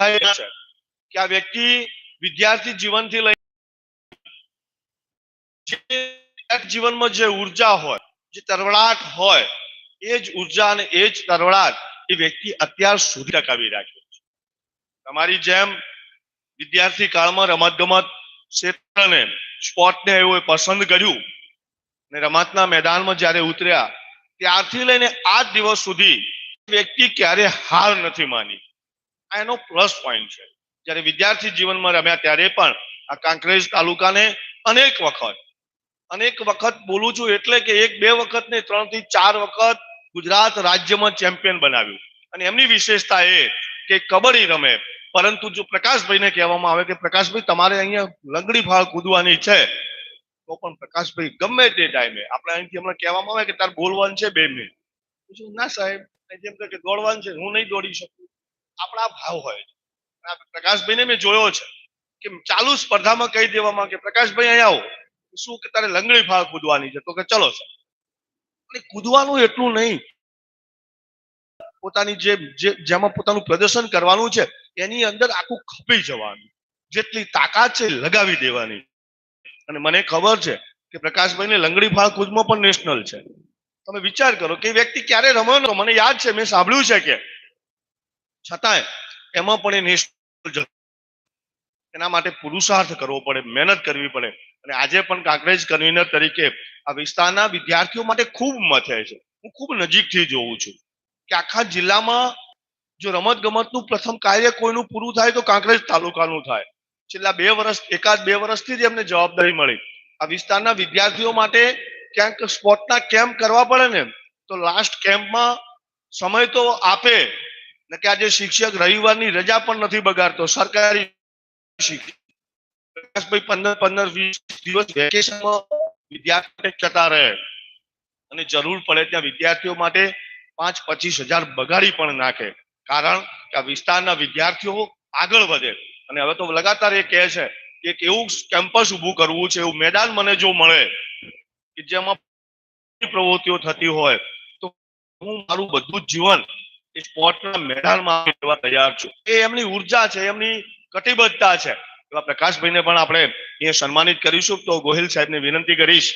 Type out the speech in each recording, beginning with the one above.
થાય છે કે આ વ્યક્તિ વિદ્યાર્થી જીવનથી લઈ જીવનમાં જે ઊર્જા હોય, જે તરવડાટ હોય, એ જ ઊર્જા અને એ જ તરવડાટ એ વ્યક્તિ અત્યાર સુધી ટકાવી રાખ્યો છે. તમારી જેમ વિદ્યાર્થી કાળમાં રમત ગમત ક્ષેત્રને, સ્પોર્ટને એવું પસંદ કર્યું ને રમતના મેદાનમાં જ્યારે ઉતર્યા, ત્યારથી લઈને આજ દિવસ સુધી વ્યક્તિ ક્યારે હાર નથી માની. આ એનો પ્લસ પોઈન્ટ છે. જ્યારે વિદ્યાર્થી જીવનમાં રમ્યા ત્યારે પણ આ કાંકરેજ તાલુકાને અનેક વખત અનેક વખત બોલું છું એટલે કે એક બે વખત ને ત્રણથી ચાર વખત ગુજરાત રાજ્યમાં ચેમ્પિયન બનાવ્યું. અને એમની વિશેષતા એ કે કબડ્ડી રમે, પરંતુ જો પ્રકાશભાઈને કહેવામાં આવે કે પ્રકાશભાઈ, તમારે અહીંયા લંગડી ફાળ કૂદવાની છે, તો પણ પ્રકાશભાઈ ગમે તે ટાઈમે, આપણે અહીંથી હમણાં કહેવામાં આવે કે તાર બોલવાનું છે બે મિનિટ. ના સાહેબ જેમ કે દોડવાનું છે, હું નહીં દોડી શકું. આપણા ભાવ હોય છે. પ્રકાશભાઈને મેં જોયો છે કે ચાલુ સ્પર્ધામાં કહી દેવામાં કે પ્રકાશભાઈ અહીંયા આવો. શું કે તારે લંગડી ફાળ કૂદવાની છે? તો કે ચલો સર. અને કૂદવાનું એટલું નહીં. પોતાની જે- જેમાં પોતાનું પ્રદર્શન કરવાનું છે, એની અંદર આખું ખપી જવાનું. જેટલી તાકાત છે લગાવી દેવાની. અને મને ખબર છે કે પ્રકાશભાઈને લંગડી ફાળ કૂદમાં પણ નેશનલ છે. તમે વિચાર કરો કે વ્યક્તિ ક્યારે રમ્યો મને યાદ છે, મેં સાંભળ્યું છે કે છતાંય એમાં પણ એ નિષ્ફળ એના માટે પુરુષાર્થ કરવો પડે, મહેનત કરવી પડે. અને આજે પણ કાંકરેજ કન્વીનર તરીકે આ વિસ્તારના વિદ્યાર્થીઓ માટે ખૂબ મથે છે. હું ખૂબ નજીકથી જોઉં છું કે આખા જિલ્લામાં જો રમત ગમતનું પ્રથમ કાર્ય કોઈનું પૂરું થાય તો કાંકરેજ તાલુકાનું થાય. છેલ્લા બે વર્ષ એકાદ બે વર્ષથી જ એમને જવાબદારી મળી. આ વિસ્તારના વિદ્યાર્થીઓ માટે ક્યાંક સ્પોર્ટના કેમ્પ કરવા પડે ને, તો લાસ્ટ કેમ્પમાં સમય તો આપે ને કે આજે શિક્ષક રવિવારની રજા પણ નથી બગાડતો, સરકારી શિક્ષક. પંદર પંદર વીસ દિવસ વિદ્યાર્થીઓ જતા રહે. અને જરૂર પડે ત્યાં વિદ્યાર્થીઓ માટે પાંચ પચીસ હજાર બગાડી પણ નાખે. કારણ કે આ વિસ્તારના વિદ્યાર્થીઓ આગળ વધે. અને હવે તો લગાતાર એ કહે છે કે એક એવું કેમ્પસ ઊભું કરવું છે, એવું મેદાન મને જો મળે કે જેમાં પ્રવૃત્તિઓ થતી હોય, તો હું મારું બધું જીવન એ સ્પોર્ટના મેદાનમાં દેવા તૈયાર છું. એ એમની ઊર્જા છે એમની કટિબદ્ધતા છે. એવા પ્રકાશભાઈને પણ આપણે અહીંયા સન્માનિત કરીશું. તો ગોહિલ સાહેબને વિનંતી કરીશ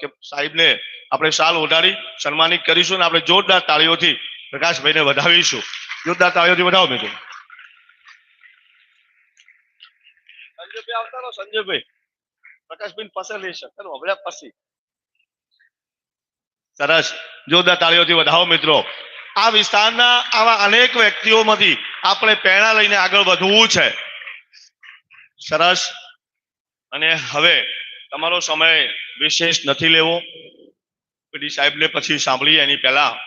કે સાહેબને આપણે શાલ ઓઢાડી સન્માનિત કરીશું અને આપણે જોરદાર તાળીઓથી પ્રકાશભાઈને વધાવીશું. જોરદાર તાળીઓથી વધાવો મેં સંજયભાઈ આવતા રહો સંજયભાઈ. પ્રકાશભાઈ પાસે લઈ શકે. હવે પછી. સરસ. જોરદાર તાળીઓથી વધાવો મિત્રો. આ વિસ્તારના આવા અનેક વ્યક્તિઓમાંથી આપણે પ્રેરણા લઈને આગળ વધવું છે. સરસ. અને હવે તમારો સમય વિશેષ નથી લેવો. પીડી સાહેબને પછી સાંભળીએ. એની પહેલા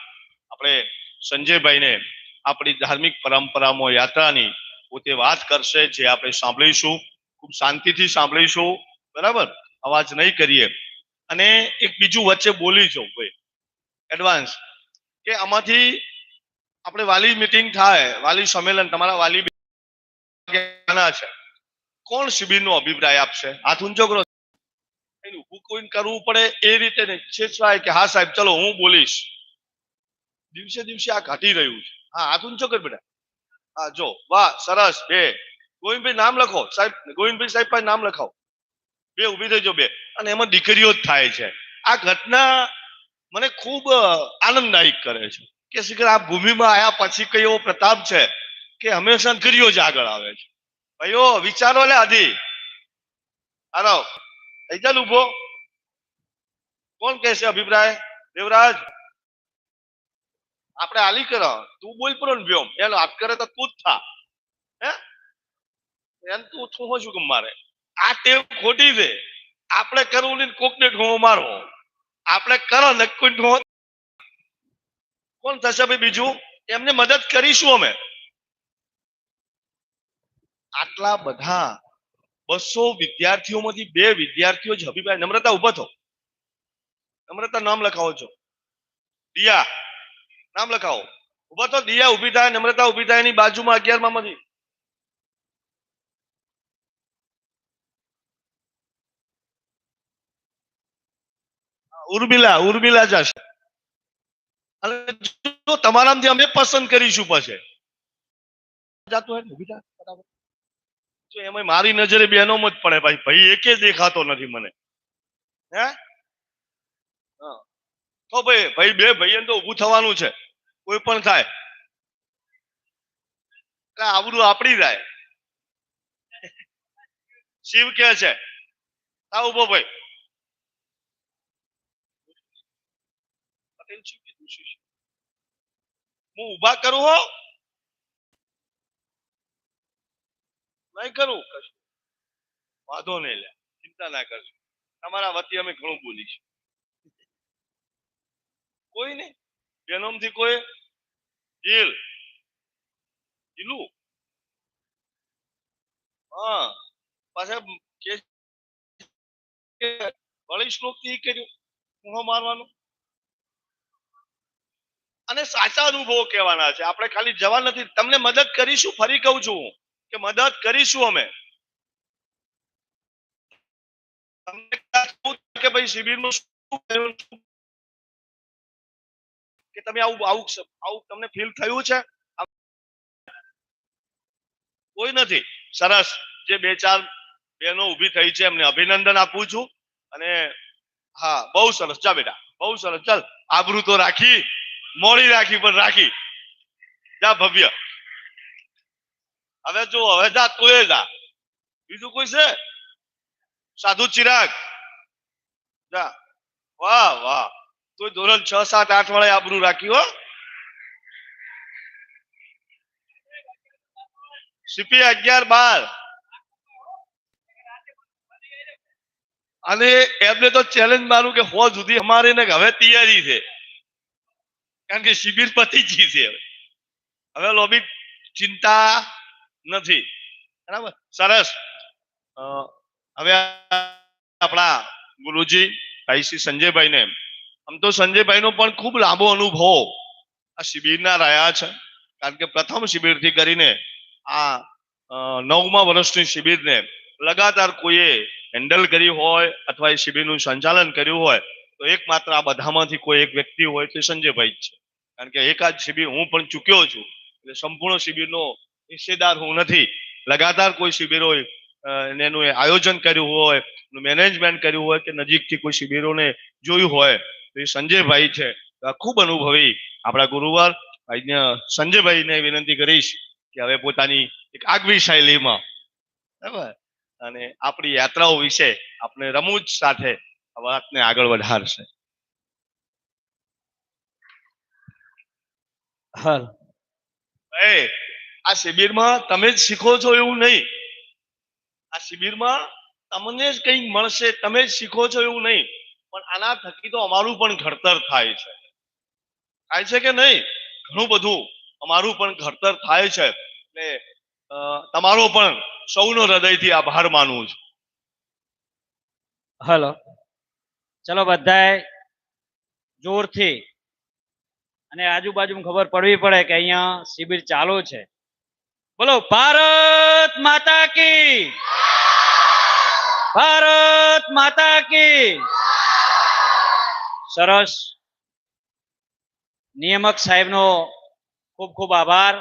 આપણે સંજયભાઈને આપણી ધાર્મિક પરંપરામાં યાત્રાની પોતે વાત કરશે જે આપણે સાંભળીશું. ખૂબ શાંતિથી સાંભળીશું. બરાબર? અવાજ નહીં કરીએ. અને એક બીજું વચ્ચે બોલી જવું ભાઈ. એડવાન્સ કે આમાંથી આપણે વાલી મીટિંગ થાય, વાલી સંમેલન, તમારા વાલી છે. કોણ શિબિરનો અભિપ્રાય આપશે? હાથ ઊંચો કરો. ઊભું કોઈ કરવું પડે એ રીતે નહીં. કે હા સાહેબ, ચલો હું બોલીશ. દિવસે દિવસે આ ઘટી રહ્યું છે. હા, હાથ ઊંચો કર બેટા. હા, જો, વાહ, સરસ, બે. ગોવિંદભાઈ નામ લખો. સાહેબ, ગોવિંદભાઈ સાહેબ પાસે નામ લખાવો. બે ઊભી થઈ જો બે. અને એમાં દીકરીઓ જ થાય છે. આ ઘટના મને ખૂબ આનંદદાયક કરે છે કે શીખર આ ભૂમિમાં આયા પછી કઈ એવો પ્રતાપ છે કે હંમેશા દીકરીઓ જ આગળ આવે છે. ભાઈઓ, વિચારો લે આધી આરવ થઈ જા ઊભો કોણ કહેશે અભિપ્રાય? દેવરાજ? આપણે આલી કરો. તું બોલ પડો ને વ્યોમ એનો હાથ કરે તો તું જ થા. હે? એમ તું શું કે મારે. આ ટેવ ખોટી છે. આપણે કરવું નહીં કોકને ઢોંગો મારો આપણે કરો ને મોત કોણ થશે ભાઈ બીજું? એમને મદદ કરીશું અમે. આટલા બધા બસો વિદ્યાર્થીઓમાંથી બે વિદ્યાર્થીઓ જ અભિપ્રાય નમ્રતા ઊભો થો. નમ્રતા નામ લખાવો છો. દિયા, નામ લખાવો. ઊભો તો દિયા ઊભી થાય, નમ્રતા ઊભી થાય એની બાજુમાં અગિયારમાં માંથી. ઉર્મિલા ઉર્મિલા જશે અને જો તમારામાંથી અમે પસંદ કરીશું પછી. જાતું હોય ને બીજા બરાબર. જો એમાં મારી નજરે બેનો જ પડે ભાઈ. ભાઈ, એકે દેખાતો નથી મને. હે. તો ભાઈ ભાઈ બે ભાઈ તો ઊભું થવાનું છે. કોઈ પણ થાય. આવડું આપડી જાય? શિવ કે છે આ ઊભો ભાઈ. હું ઊભા કરું હો. નહીં કરું? કશું. વાંધો નહીં લે ચિંતા ના કરજો તમારા વતી અમે ઘણું બોલીશું કોઈ નહીં. બેનોમથી કોઈ જીલ જીલું હા. પાછા વળી શ્લોકથી કર્યું. મારવાનું. અને સાચા અનુભવો કહેવાના છે. આપણે ખાલી જવા નથી. તમને મદદ કરીશું, ફરી કહું છું કે મદદ કરીશું અમે. કે ભાઈ શિબિરનું કે તમે આવું આવું આવું તમને ફીલ થયું છે? કોઈ નથી. સરસ. જે બે ચાર બહેનો ઊભી થઈ છે, એમને અભિનંદન આપું છું. અને હા, બહુ સરસ. જા બેટા. બહુ સરસ. ચાલ, આબરૂ તો રાખી. મોડી રાખી, પણ રાખી. જા ભવ્ય. હવે જો હવે જા, તું જા. બીજું કોઈ છે? સાધુ ચિરાગ. જા. વાહ વાહ. તું ધોરણ છ, સાત, આઠ વાળા આબરું રાખ્યું હો. સીપી અગિયાર બાર. અને એમને તો ચેલેન્જ મારું કે હો સુધી અમારે ને હવે તૈયારી છે. કારણ કે શિબિર પતી ગઈ છે હવે. હવે લોબી ચિંતા નથી. બરાબર? સરસ. હવે આપણા ગુરુજી, ભાઈ શ્રી સંજયભાઈ ને આમ તો સંજયભાઈનો પણ ખૂબ લાંબો અનુભવ આ શિબિરના રહ્યા છે. કારણ કે પ્રથમ શિબિરથી કરીને આ નવમા વર્ષની શિબિરને લગાતાર કોઈએ હેન્ડલ કરી હોય અથવા એ શિબિરનું સંચાલન કર્યું હોય તો એકમાત્ર આ બધામાંથી કોઈ એક વ્યક્તિ હોય તે સંજયભાઈ જ છે. કારણ કે એકાદ શિબિર હું પણ ચૂક્યો છું, એટલે સંપૂર્ણ શિબિરનો હિસ્સેદાર હું નથી. લગાતાર કોઈ શિબિર હોય એનું આયોજન કર્યું હોય મેનેજમેન્ટ કર્યું હોય કે નજીકથી કોઈ શિબિરોને જોયું હોય, તો એ સંજયભાઈ છે. ખૂબ અનુભવી આપણા ગુરુવાર. ભાઈને સંજયભાઈને વિનંતી કરીશ કે હવે પોતાની એક આગવી શૈલીમાં, બરાબર? અને આપણી યાત્રાઓ વિશે આપણે રમૂજ સાથે વાતને આગળ વધારશે. હાલ. એ આ શિબિરમાં તમે જ શીખો છો એવું નહીં. આ શિબિરમાં તમને જ કંઈક મળશે તમે જ શીખો છો એવું નહીં. પણ આના થકી તો અમારું પણ ઘડતર થાય છે. થાય છે કે નહીં? ઘણું બધું અમારું પણ ઘડતર થાય છે. એટલે તમારો પણ સૌનો હૃદયથી આભાર માનું છું. હલો. ચલો બધાએ જોરથી. અને આજુબાજુ ખબર પડવી પડે કે અહીંયા શિબિર ચાલુ છે. બોલો, ભારત માતા કી! ભારત માતા કી! સરસ. નિયામક સાહેબનો ખૂબ ખૂબ આભાર.